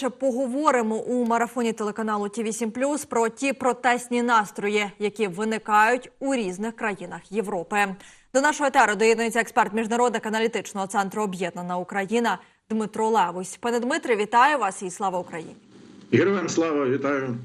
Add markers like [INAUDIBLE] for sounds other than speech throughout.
більше поговоримо у марафоні телеканалу ТІВІ 7 про ті протестні настрої, які виникають у різних країнах Європи. До нашого етеру доєднується експерт Міжнародного аналітичного центру Об'єднана Україна Дмитро Левусь. Пане Дмитре, вітаю вас і слава Україні! Героям слава, вітаю.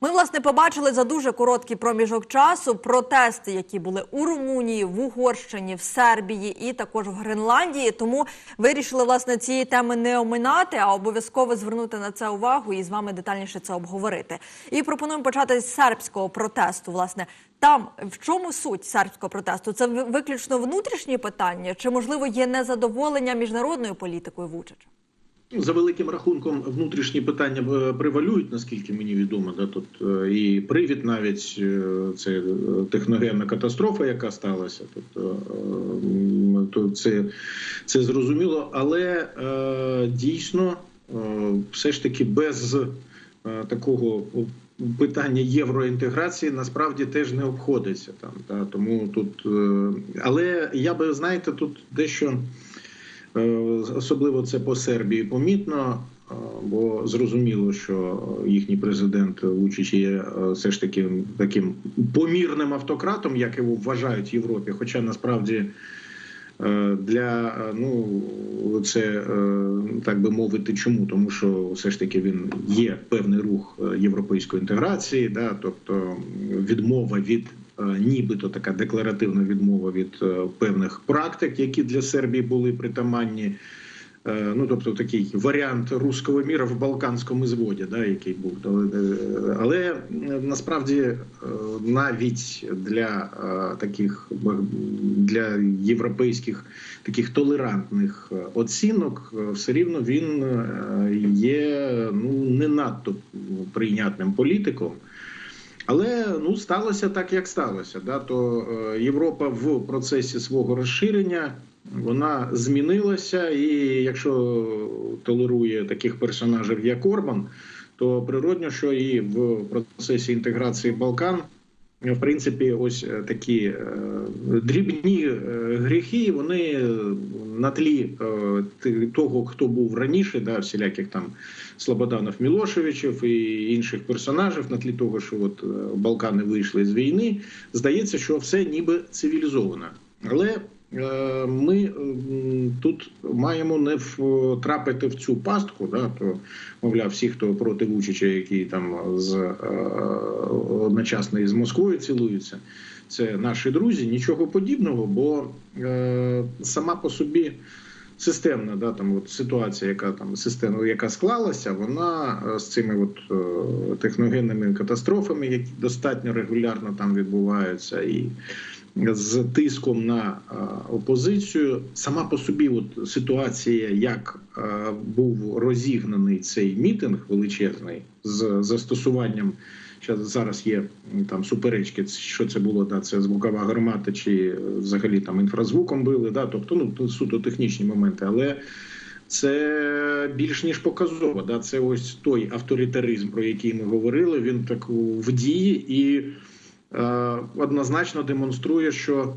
Ми власне побачили за дуже короткий проміжок часу протести, які були у Румунії, в Угорщині, в Сербії і також в Гренландії. Тому вирішили власне цієї теми не оминати, а обов'язково звернути на це увагу і з вами детальніше це обговорити. І пропонуємо почати з сербського протесту. Власне, там в чому суть сербського протесту? Це виключно внутрішні питання, чи можливо є незадоволення міжнародною політикою Вучича? Ну, За великим рахунком внутрішні питання е, превалюють, наскільки мені відомо. Да, тут е, і привід навіть е, це техногенна катастрофа, яка сталася. Тобто то це, це зрозуміло, але дійсно все ж таки без такого питання євроінтеграції насправді теж не обходиться там. Да, тому тут, але я би знаєте, тут дещо. Е, Особливо це по Сербії помітно, е, бо зрозуміло, що їхній президент Вучич є е, все ж таки таким помірним автократом, як його вважають в Європі. Хоча насправді для ну це так би мовити, чому? Тому що все ж таки він є певний рух європейської інтеграції, да, тобто відмова від нібито така декларативна відмова від е, певних практик, які для Сербії були притаманні. Е, Ну, тобто такий варіант руського міра в Балканському зводі, да, який був. Е, Але е, насправді е, навіть для е, таких е, для європейських таких толерантних е, оцінок е, все рівно він е, є ну не надто прийнятним політиком. Але ну сталося так, як сталося. Да? То е, Європа в процесі свого розширення вона змінилася, і якщо толерує таких персонажів, як Орбан, то природньо, що і в процесі інтеграції Балкан. В принципі, ось е, такі е, дрібні е, гріхи, вони на тлі того, хто був раніше, да, всіляких там Слободанов Мілошевичів і інших персонажів, на тлі того, що от Балкани вийшли з війни, здається, що все ніби цивілізовано. Але ми тут маємо не втрапити в цю пастку, да, то мовляв, всі, хто проти Вучича, які там з е, одночасно із Москвою цілуються, це наші друзі, нічого подібного, бо е, сама по собі системна да, там, от ситуація, яка там система, яка склалася, вона е, з цими от, е, техногенними катастрофами, які достатньо регулярно там відбуваються, і з тиском на е, опозицію, сама по собі, от ситуація, як е, був розігнаний цей мітинг величезний з застосуванням. Зараз є там суперечки, що це було, да, це звукова гармата, чи е, взагалі там інфразвуком били, да, тобто ну суто технічні моменти, але це більш ніж показово. Да, це ось той авторитаризм, про який ми говорили. Він так в дії і однозначно демонструє, що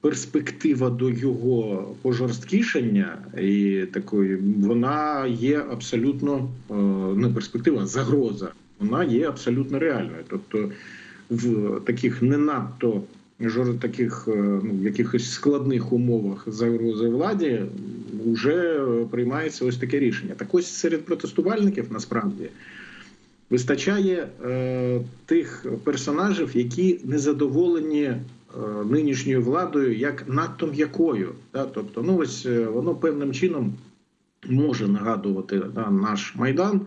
перспектива до його пожорсткішання і такої вона є абсолютно е, не перспектива, загроза. Вона є абсолютно реальною. Тобто в таких не надто таких е, ну, якихось складних умовах загрози владі вже приймається ось таке рішення. Так ось серед протестувальників насправді вистачає е, тих персонажів, які незадоволені е, нинішньою владою як надто м'якою. Да? Тобто, ну ось е, воно певним чином може нагадувати да, наш майдан,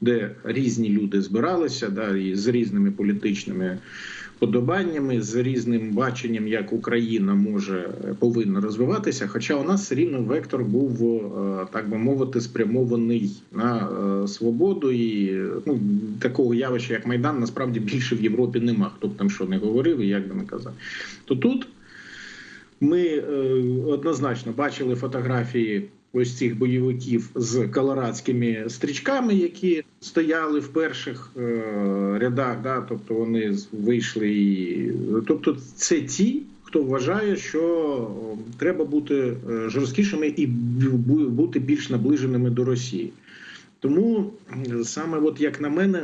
де різні люди збиралися, да, і з різними політичними подобаннями, з різним баченням, як Україна може повинна розвиватися. Хоча у нас все рівно вектор був, е, так би мовити, спрямований на е, свободу, і ну, такого явища, як майдан, насправді більше в Європі нема. Хто б там що не говорив і як би не казав. То тут ми е, однозначно бачили фотографії ось цих бойовиків з колорадськими стрічками, які стояли в перших е, рядах. Да, тобто вони вийшли і тобто, це ті. Хто вважає, що треба бути е, жорсткішими і бу- бу- бути більш наближеними до Росії, Тому саме, от як на мене,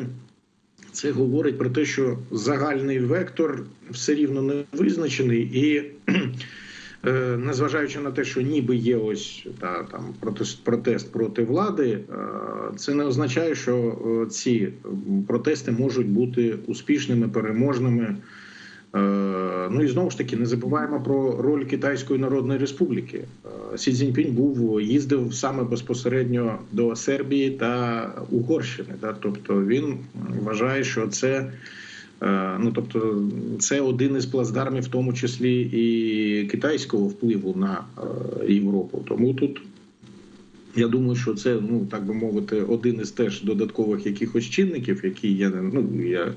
це говорить про те, що загальний вектор все рівно не визначений, і е, незважаючи на те, що ніби є ось та там протест, протест проти влади, е, це не означає, що е, ці протести можуть бути успішними, переможними. Е, Ну і знову ж таки не забуваємо про роль Китайської Народної Республіки. Е, Сі Цзіньпінь був їздив саме безпосередньо до Сербії та Угорщини. Да? Тобто він вважає, що це. Е, Ну, тобто, це один із плацдармів, в тому числі і китайського впливу на е, Європу. Тому тут я думаю, що це ну так би мовити, один із теж додаткових якихось чинників, які я ну я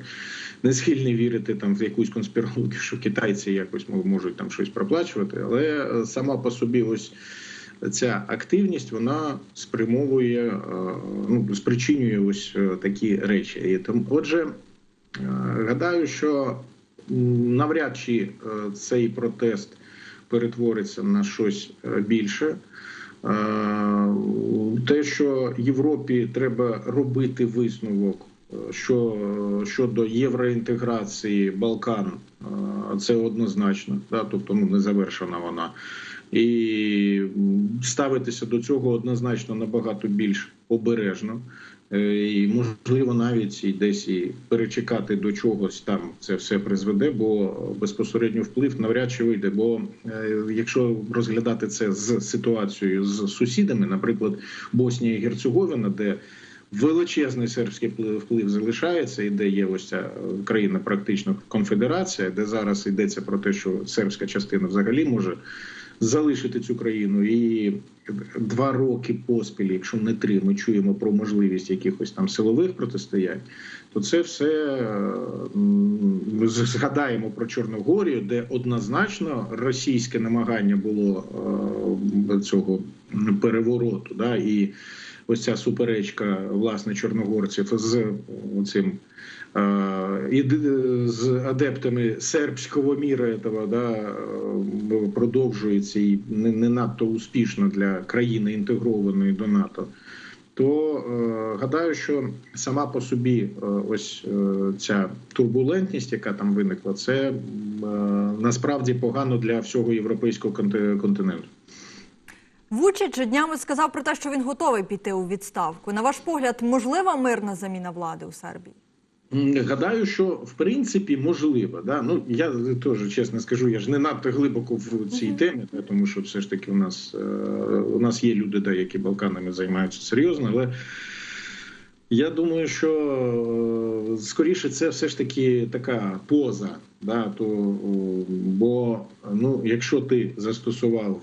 не схильний вірити там в якусь конспірологію, що китайці якось можуть там щось проплачувати, але е, сама по собі ось. Ця активність вона спрямовує, ну спричинює ось такі речі. Отже, гадаю, що навряд чи е, цей протест перетвориться на щось е, більше. Е, Те, що Європі треба робити висновок, е, що щодо євроінтеграції Балкан, е, це однозначно, да, тобто ну не завершена вона, і ставитися до цього однозначно набагато більш обережно. Е, І можливо навіть і десь і перечекати до чогось там це все призведе, бо безпосередньо вплив навряд чи вийде. Бо е, якщо розглядати це з ситуацією з сусідами, наприклад, Боснія і Герцеговина, де величезний сербський вплив- залишається, і де є ось ця країна, практично конфедерація, де зараз йдеться про те, що сербська частина взагалі може залишити цю країну і два роки поспіль, якщо не три, ми чуємо про можливість якихось там силових протистоянь, то це все ми згадаємо про Чорногорію, де однозначно російське намагання було е, цього перевороту, да, і ось ця суперечка власне чорногорців з цим. Е, І з адептами сербського міра этого, да, е, продовжується і не, надто успішно для країни інтегрованої до НАТО. То е, гадаю, що сама по собі е, ось е, ця турбулентність, яка там виникла, це е, насправді погано для всього європейського конти- континенту. Вучич днями сказав про те, що він готовий піти у відставку. На ваш погляд, можлива мирна заміна влади у Сербії? Гадаю, що в принципі можливо. Да? Ну я теж чесно скажу, я ж не надто глибоко в цій темі, да, тому що все ж таки у нас е, у нас є люди, да, які Балканами займаються серйозно, але. Я думаю, що е, скоріше це все ж таки така поза. Да, то, бо ну, якщо ти застосував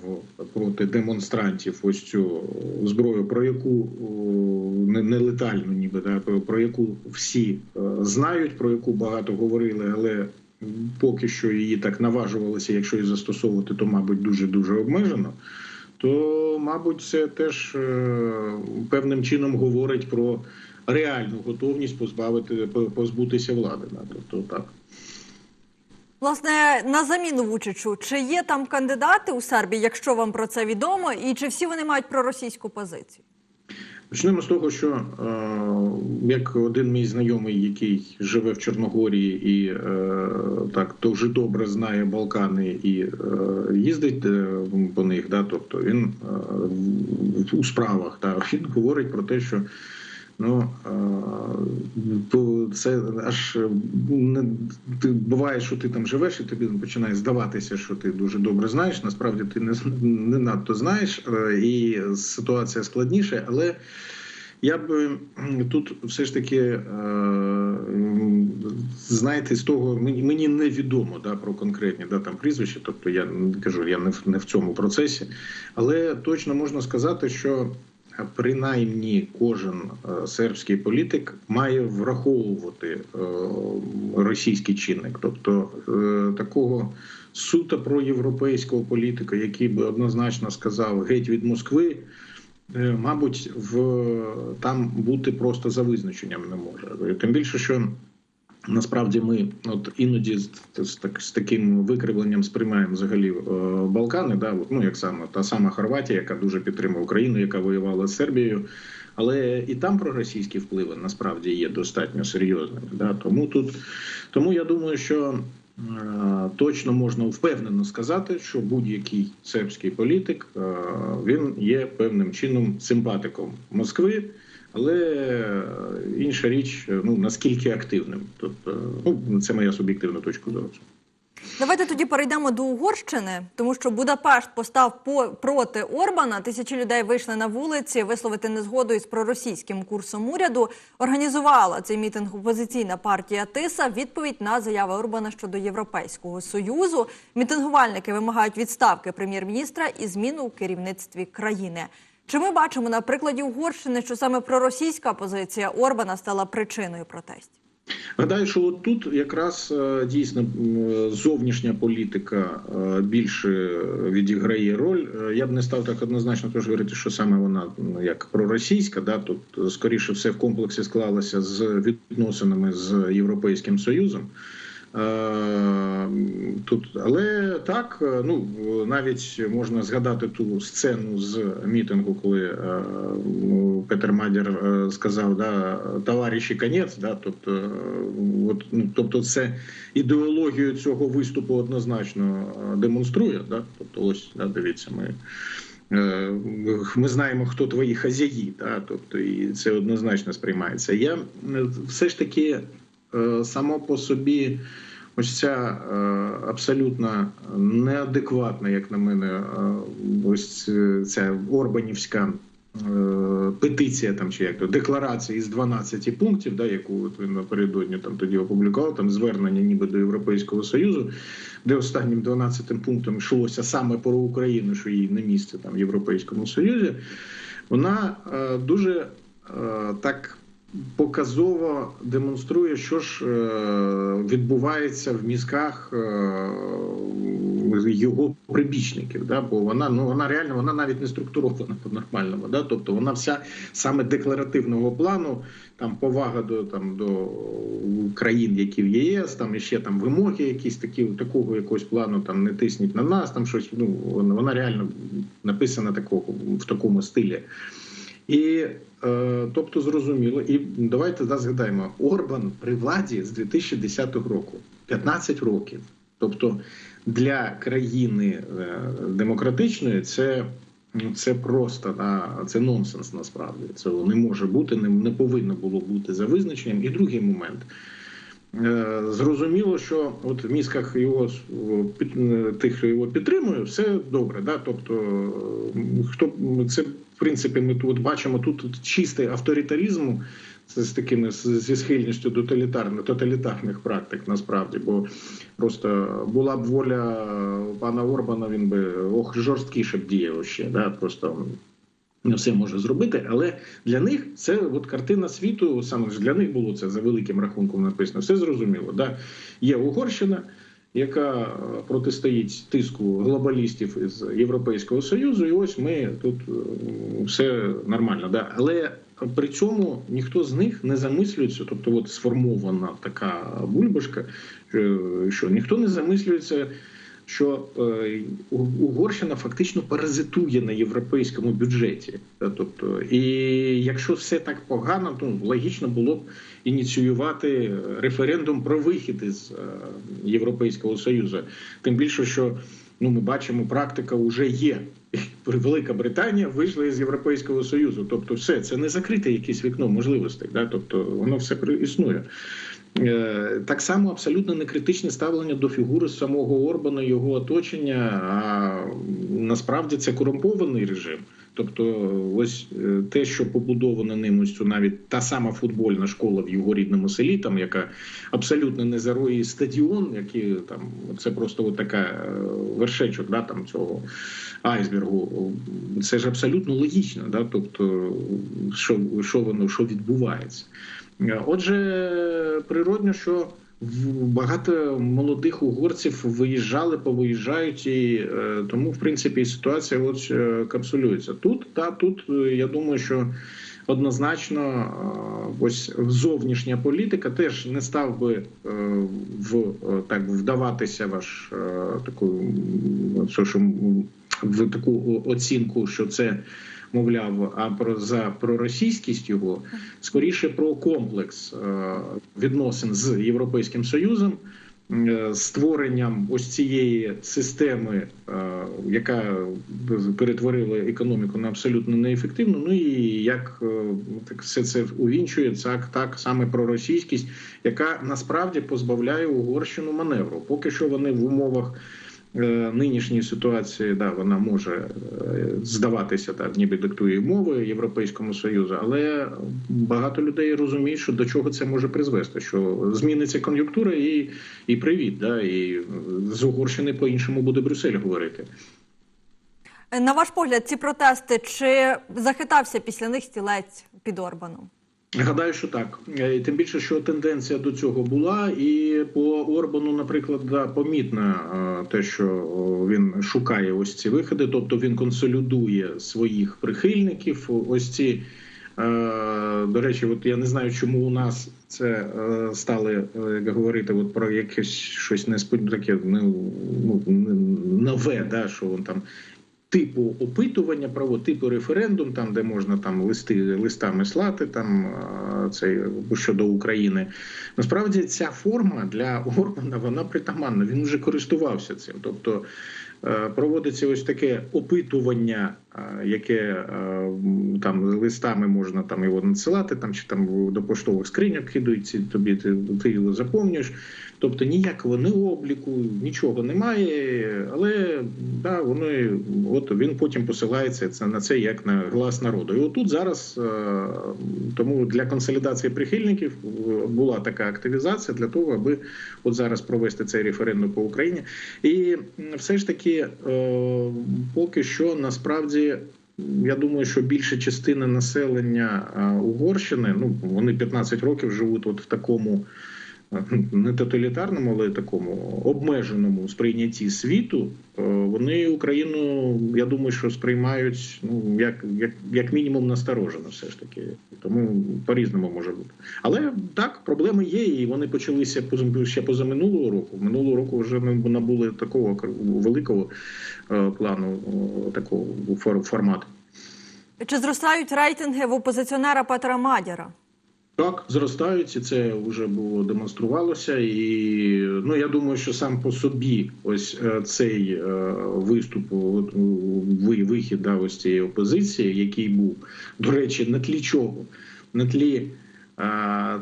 проти демонстрантів ось цю зброю, про яку не, не летальну, ніби да, про, про яку всі е, знають, про яку багато говорили, але поки що її так наважувалися, якщо її застосовувати, то мабуть дуже дуже обмежено. То, мабуть, це теж е, певним чином говорить про реальну готовність позбавити позбутися влади. Да, тобто так. Власне, на заміну Вучичу, чи є там кандидати у Сербії, якщо вам про це відомо, і чи всі вони мають проросійську позицію? Почнемо з того, що е, як один мій знайомий, який живе в Чорногорії і е, так дуже добре знає Балкани і е, їздить по них, да, тобто він у справах, да, він говорить про те, що Ну це аж не ти буває, що ти там живеш, і тобі починає здаватися, що ти дуже добре знаєш. Насправді ти не, не надто знаєш, е, і ситуація складніша, але. Я б тут все ж таки е, знаєте, з того мені, невідомо да, про конкретні да, там прізвища, тобто я кажу, я не в, не в цьому процесі, але точно можна сказати, що принаймні кожен е, сербський політик має враховувати е, російський чинник, тобто е, такого суто проєвропейського політика, який би однозначно сказав геть від Москви. Мабуть, в там бути просто за визначенням не може. Тим більше, що насправді ми от іноді з, так, з таким викривленням сприймаємо взагалі е, Балкани, да, от, ну як саме та сама Хорватія, яка дуже підтримує Україну, яка воювала з Сербією. але і там проросійські впливи насправді є достатньо серйозними. Да? Тому тут тому я думаю, що е, точно можна впевнено сказати, що будь-який сербський політик е, він є певним чином симпатиком Москви. Але е, інша річ, е, ну наскільки активним, тобто, ну це моя суб'єктивна точка зору. Давайте тоді перейдемо до Угорщини, тому що Будапешт постав по проти Орбана. Тисячі людей вийшли на вулиці висловити незгоду із проросійським курсом уряду. Організувала цей мітинг опозиційна партія Тиса. Відповідь на заяви Орбана щодо Європейського союзу. Мітингувальники вимагають відставки прем'єр-міністра і зміну у керівництві країни. Чи ми бачимо на прикладі Угорщини, що саме проросійська позиція Орбана стала причиною протестів? Гадаю, що тут якраз е, дійсно зовнішня політика е, більше відіграє роль. Е, Я б не став так однозначно теж говорити, що саме вона як проросійська, да тут скоріше все в комплексі склалася з відносинами з Європейським Союзом. Е, Тут, але так, е, ну навіть можна згадати ту сцену з мітингу, коли е, Петер Мадір сказав, да, товариші конець, да, тобто, от, ну, тобто, це ідеологію цього виступу однозначно демонструє. Да, тобто, ось да, дивіться, ми. Ми знаємо, хто твої хазяї, да, тобто і це однозначно сприймається. Я все ж таки само по собі ось ця е, абсолютно неадекватна, як на мене, е, ось е, ця Орбанівська е, петиція там чи як то декларація із 12 пунктів, да, яку от він напередодні там тоді опублікував, там звернення ніби до Європейського Союзу, де останнім 12 пунктом йшлося саме про Україну, що їй не місце там в Європейському Союзі. Вона е, дуже е, так показово демонструє, що ж е, відбувається в мізках е, його прибічників. Да? Бо вона ну вона реально вона навіть не структурована по-нормальному. Да? Тобто вона вся саме декларативного плану, там повага до там до країн, які в ЄС, там і ще там вимоги, якісь такі такого якогось плану, там не тисніть на нас, там щось. Ну вона, реально написана такого в такому стилі. І тобто зрозуміло, і давайте да, згадаємо, Орбан при владі з 2010 року 15 років. Тобто для країни е, демократичної це, ну, це просто да, це нонсенс насправді. Це не може бути, не, не повинно було бути за визначенням. І другий момент. Е, Зрозуміло, що от в мізках його е, е, тих, хто його підтримує, все добре. Да? Тобто, хто це в принципі, ми тут бачимо тут чистий авторитаризм це з такими зі схильністю до тоталітарних, тоталітарних практик, насправді, бо просто була б воля пана Орбана, він би ох жорсткіше б діяв ще. Да? Просто все може зробити, але для них це от картина світу. Саме ж для них було це за великим рахунком написано. Все зрозуміло. Да? Є Угорщина, яка е, протистоїть тиску глобалістів із Європейського союзу, і ось ми тут е, все нормально. Да? Але при цьому ніхто з них не замислюється, тобто, от сформована така бульбашка, що, що ніхто не замислюється що е, Угорщина фактично паразитує на європейському бюджеті. Е, Тобто, і якщо все так погано, то логічно було б ініціювати референдум про вихід із е, Європейського Союзу. Тим більше, що ну ми бачимо, практика вже є. [LAUGHS] Велика Британія вийшла із Європейського Союзу. Тобто, все це не закрите якесь вікно можливостей. Да? Тобто воно все існує. Е, Так само абсолютно некритичне ставлення до фігури самого Орбана, його оточення. А насправді це корумпований режим. Тобто, ось е, те, що побудовано ним, ось цю навіть та сама футбольна школа в його рідному селі, там яка абсолютно не зароє стадіон, який там це просто така е, вершечок, да, там цього айсбергу. Це ж абсолютно логічно, да, тобто, що, що воно що відбувається. Отже, природньо, що багато молодих угорців виїжджали, повиїжджають, і е, тому, в принципі, ситуація от е, капсулюється. Тут та тут е, я думаю, що однозначно ось зовнішня політика теж не став би в так вдаватися ваш таку в таку оцінку, що це мовляв, а про за проросійськість його скоріше про комплекс е, відносин з Європейським Союзом. е, Створенням ось цієї системи, е, яка перетворила економіку на абсолютно неефективну. Ну і як так все це увінчує, так, так саме проросійськість, яка насправді позбавляє Угорщину маневру. Поки що вони в умовах е, нинішньої ситуації, да, вона може е, здаватися так, ніби диктує мови Європейському Союзу, але багато людей розуміють, що до чого це може призвести, що зміниться кон'юнктура і, і привіт, да, і з Угорщини по-іншому буде Брюссель говорити. На ваш погляд, ці протести чи захитався після них стілець під Орбаном? Гадаю, що так. Е, Тим більше, що тенденція до цього була, і по Орбану, наприклад, да, помітно е, те, що він шукає ось ці виходи, тобто він консолідує своїх прихильників. Ось ці е, до речі, от я не знаю, чому у нас це стали е, говорити от про якесь щось несподіване таке ну, ну, нове, да, що він там типу опитування, право типу референдум, там де можна там листи листами слати, там е, це щодо України. Насправді ця форма для Орбана вона притаманна. Він вже користувався цим. Тобто е, проводиться ось таке опитування, е, яке е, там листами можна там його надсилати, там чи там до поштових скриньок кидають ці тобі, ти, ти його заповнюєш. Тобто ніякого не обліку, нічого немає, але да, воно от він потім посилається це на це як на глас народу. І отут зараз е, тому для консолідації прихильників була така активізація для того, аби от зараз провести цей референдум по Україні. І все ж таки, е, поки що насправді. Я думаю, що більша частина населення Угорщини, ну вони 15 років живуть от в такому не тоталітарному, але такому обмеженому сприйнятті світу, вони Україну, я думаю, що сприймають ну як як, як мінімум насторожено, все ж таки. Тому по-різному може бути. Але так, проблеми є, і вони почалися ще поза минулого року. Минулого року вже ми набули такого великого плану, такого формату. Чи зростають рейтинги в опозиціонера Петра Мадяра? Так, зростають, і це вже було демонструвалося. І ну я думаю, що сам по собі ось цей е, виступ, вихід да, ось цієї опозиції, який був до речі, на тлі чого? На тлі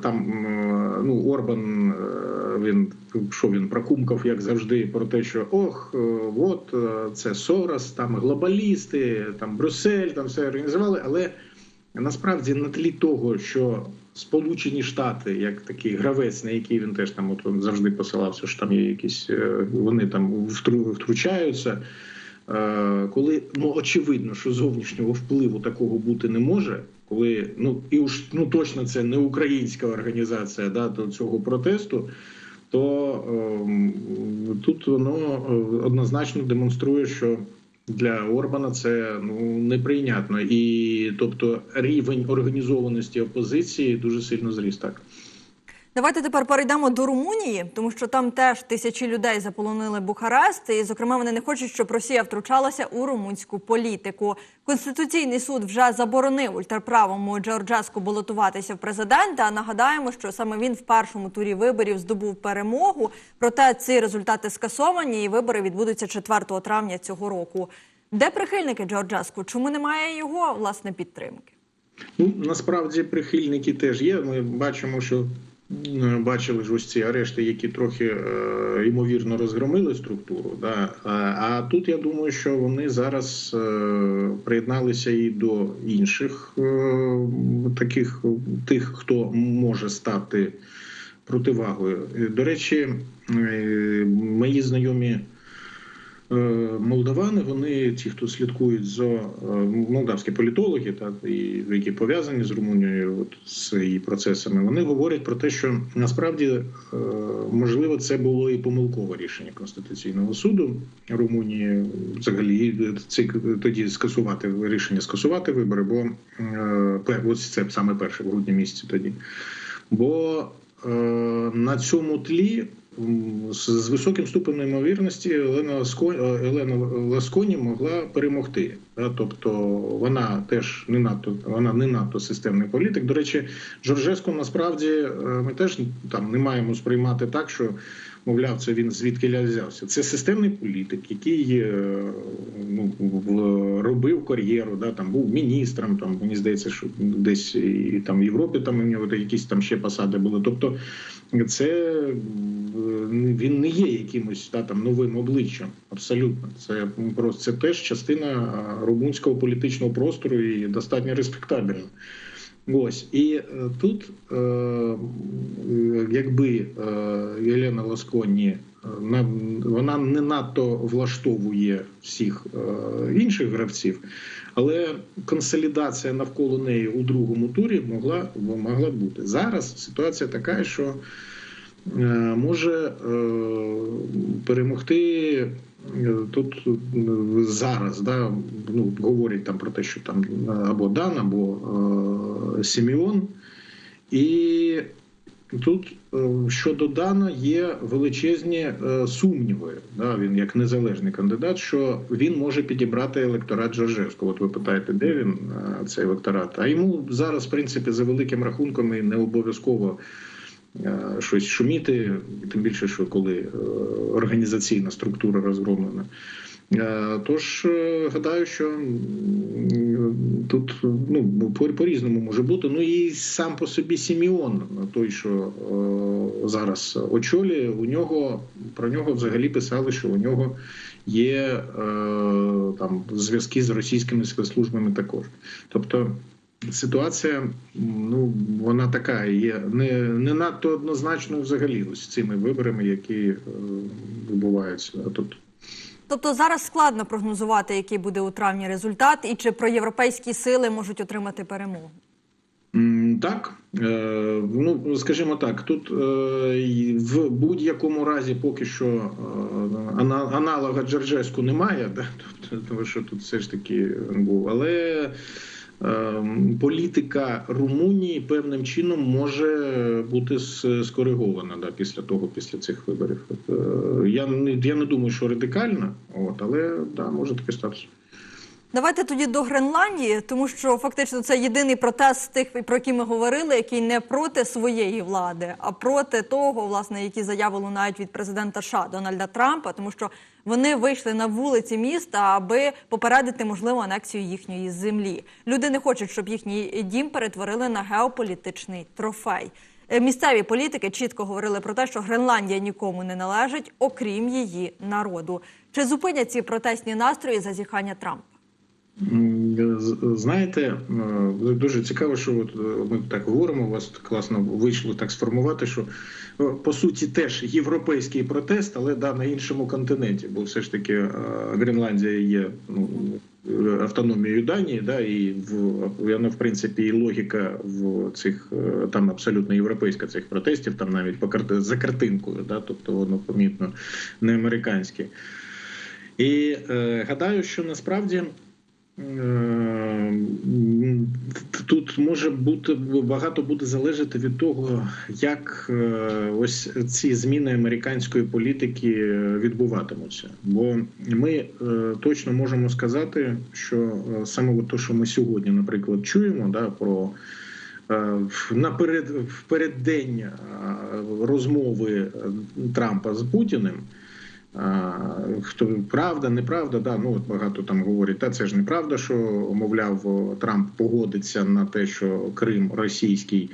там ну Орбан він що він прокумкав, як завжди, про те, що ох, от це Сорос, там глобалісти, там Брюссель, там все організували, але. Насправді на тлі того, що Сполучені Штати, як такий гравець, на який він теж там от завжди посилався, що там є якісь вони там втручаються. Коли ну очевидно, що зовнішнього впливу такого бути не може, коли ну і уж ну точно це не українська організація да, до цього протесту, то е, тут воно однозначно демонструє, що для Орбана це ну неприйнятно, і тобто рівень організованості опозиції дуже сильно зріс. Так давайте тепер перейдемо до Румунії, тому що там теж тисячі людей заполонили Бухарест, і зокрема вони не хочуть, щоб Росія втручалася у румунську політику. Конституційний суд вже заборонив ультраправому Джорджеску балотуватися в президента. Нагадаємо, що саме він в першому турі виборів здобув перемогу. Проте ці результати скасовані, і вибори відбудуться 4 травня цього року. Де прихильники Джорджеску? Чому немає його власне підтримки? Ну насправді прихильники теж є. Ми бачимо, що бачили ж ось ці арешти, які трохи е, ймовірно розгромили структуру. Да? А, тут я думаю, що вони зараз е, приєдналися і до інших е, таких тих, хто може стати противагою. До речі, е, мої знайомі. Молдавани, вони ті, хто слідкують за молдавські політологи, та і які пов'язані з Румунією, от з її процесами, вони говорять про те, що насправді можливо це було і помилкове рішення конституційного суду Румунії. Взагалі, це тоді скасувати рішення скасувати вибори, бо ось це саме перше в грудні місяці тоді. Бо на цьому тлі з високим ступенем ймовірності Елена Ласконі, Елена Ласконі могла перемогти тобто вона теж не надто вона не надто системний політик. До речі, Жоржеску насправді е, ми теж там не маємо сприймати так, що мовляв, це він звідки взявся. Це системний політик, який е, ну, робив кар'єру, да, там був міністром. Там мені здається, що десь і там в Європі там у нього якісь там ще посади були. Тобто, це він не є якимось да, там новим обличчям. Абсолютно, це просто це теж частина румунського політичного простору і достатньо респектабельна. Ось і е, тут, е, якби е, Єлена Ласконі е, вона не надто влаштовує всіх інших гравців, але консолідація навколо неї у другому турі могла могла бути зараз. Ситуація така, що може перемогти тут е, зараз. Да, ну, говорять там про те, що там або Дан, або е, Сіміон. І тут е, щодо Дана є величезні е, сумніви. Да, він як незалежний кандидат, що він може підібрати електорат Жоржевського. От ви питаєте, де він е, цей електорат? А йому зараз, в принципі, за великим рахунком і не обов'язково е, щось шуміти, тим більше, що коли е, організаційна структура розгромлена. Е, Тож е, гадаю, що тут ну по- по-різному може бути. Ну і сам по собі Сіміон, той, що е, зараз очолює, у нього про нього взагалі писали, що у нього є е, там зв'язки з російськими спецслужбами також. Тобто ситуація, ну вона така є не, не надто однозначною взагалі ось цими виборами, які е, відбуваються тут. Тобто зараз складно прогнозувати, який буде у травні результат, і чи проєвропейські сили можуть отримати перемогу. Так, Е, ну скажімо так, тут е, в будь-якому разі поки що е, аналога Джорджеску немає, да? тобто, [LAUGHS] тому що тут все ж таки був. Але політика Румунії певним чином може бути скоригована да, після того, після цих виборів. Е, я не я не думаю, що радикально, от, але да, може таке статися. Давайте тоді до Гренландії, тому що фактично це єдиний протест тих, про які ми говорили, який не проти своєї влади, а проти того, власне, які заяви лунають від президента США Дональда Трампа, тому що вони вийшли на вулиці міста, аби попередити можливу анексію їхньої землі. Люди не хочуть, щоб їхній дім перетворили на геополітичний трофей. Е, Місцеві політики чітко говорили про те, що Гренландія нікому не належить, окрім її народу. Чи зупинять ці протестні настрої зазіхання Трампа? Знаєте, дуже цікаво, що от е, ми так говоримо. У вас класно вийшло так сформувати, що е, по суті теж європейський протест, але да на іншому континенті, бо все ж таки е, Гренландія є ну, автономією Данії, да, і вона, в принципі і логіка в цих е, там абсолютно європейська цих протестів, там навіть по за картинкою, да, тобто воно помітно не американське. І е, гадаю, що насправді. Е, Тут може бути багато буде залежати від того, як е, ось ці зміни американської політики відбуватимуться. Бо ми е, точно можемо сказати, що саме те, що ми сьогодні, наприклад, чуємо, да, про наперед в розмови Трампа з Путіним. Хто правда, неправда, да, ну от багато там говорять, та це ж неправда, що мовляв Трамп погодиться на те, що Крим російський.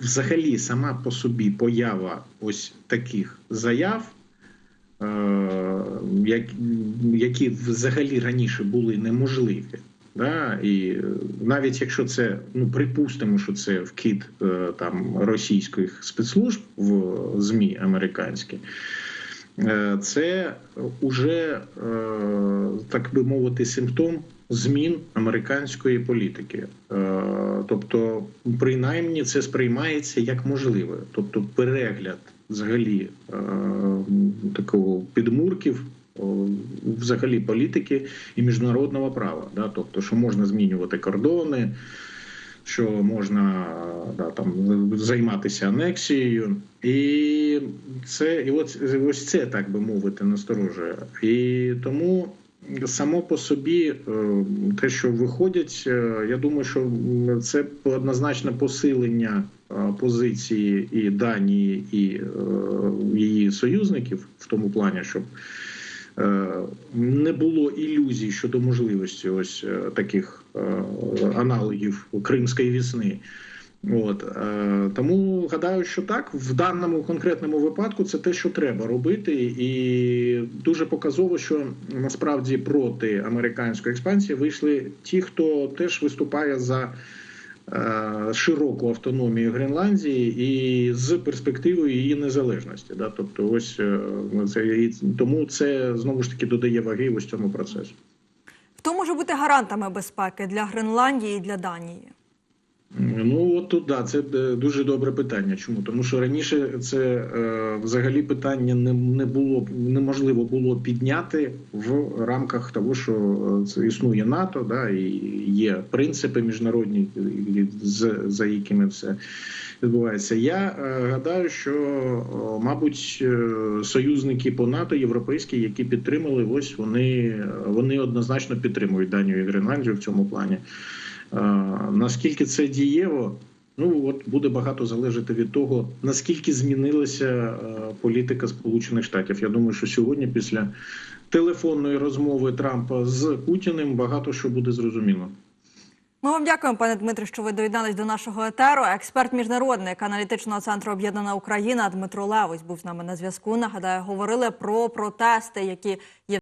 Взагалі, сама по собі поява ось таких заяв, які взагалі раніше були неможливі. Да, і навіть якщо це ну припустимо, що це вкид е, там російських спецслужб в змі американські, це уже е, так би мовити симптом змін американської політики. Е, Тобто, принаймні, це сприймається як можливе, тобто перегляд взагалі е, такого підмурків взагалі політики і міжнародного права. Да? Тобто, що можна змінювати кордони, що можна да, там, займатися анексією. І це і от ось це, так би мовити, насторожує. І тому само по собі, е, те, що виходять, е, я думаю, що це однозначне посилення е, позиції і Данії, і її союзників в тому плані, щоб не було ілюзій щодо можливості ось е, таких е, аналогів Кримської весни. От е, тому гадаю, що так в даному конкретному випадку це те, що треба робити, і дуже показово, що насправді проти американської експансії вийшли ті, хто теж виступає за е, широку автономію Гренландії і з перспективою її незалежності. Да? Тобто, ось е, це тому це знову ж таки додає ваги ось цьому процесу. Хто може бути гарантами безпеки для Гренландії і для Данії? Ну от тут да, це е, дуже добре питання. Чому? Тому що раніше це е, взагалі питання не, не було неможливо було підняти в рамках того, що е, це існує НАТО, да, і є принципи міжнародні, з, за якими все відбувається. Я е, гадаю, що мабуть е, союзники по НАТО європейські, які підтримали, ось вони, вони однозначно підтримують Данію і Гренландію в цьому плані. Е, Наскільки це дієво? Ну от буде багато залежати від того, наскільки змінилася е, політика Сполучених Штатів. Я думаю, що сьогодні, після телефонної розмови Трампа з Путіним, багато що буде зрозуміло. Ми вам дякуємо, пане Дмитре, що ви доєднались до нашого етеру. Експерт міжнародник аналітичного центру Об'єднана Україна Дмитро Левось був з нами на зв'язку. Нагадаю, говорили про протести, які є.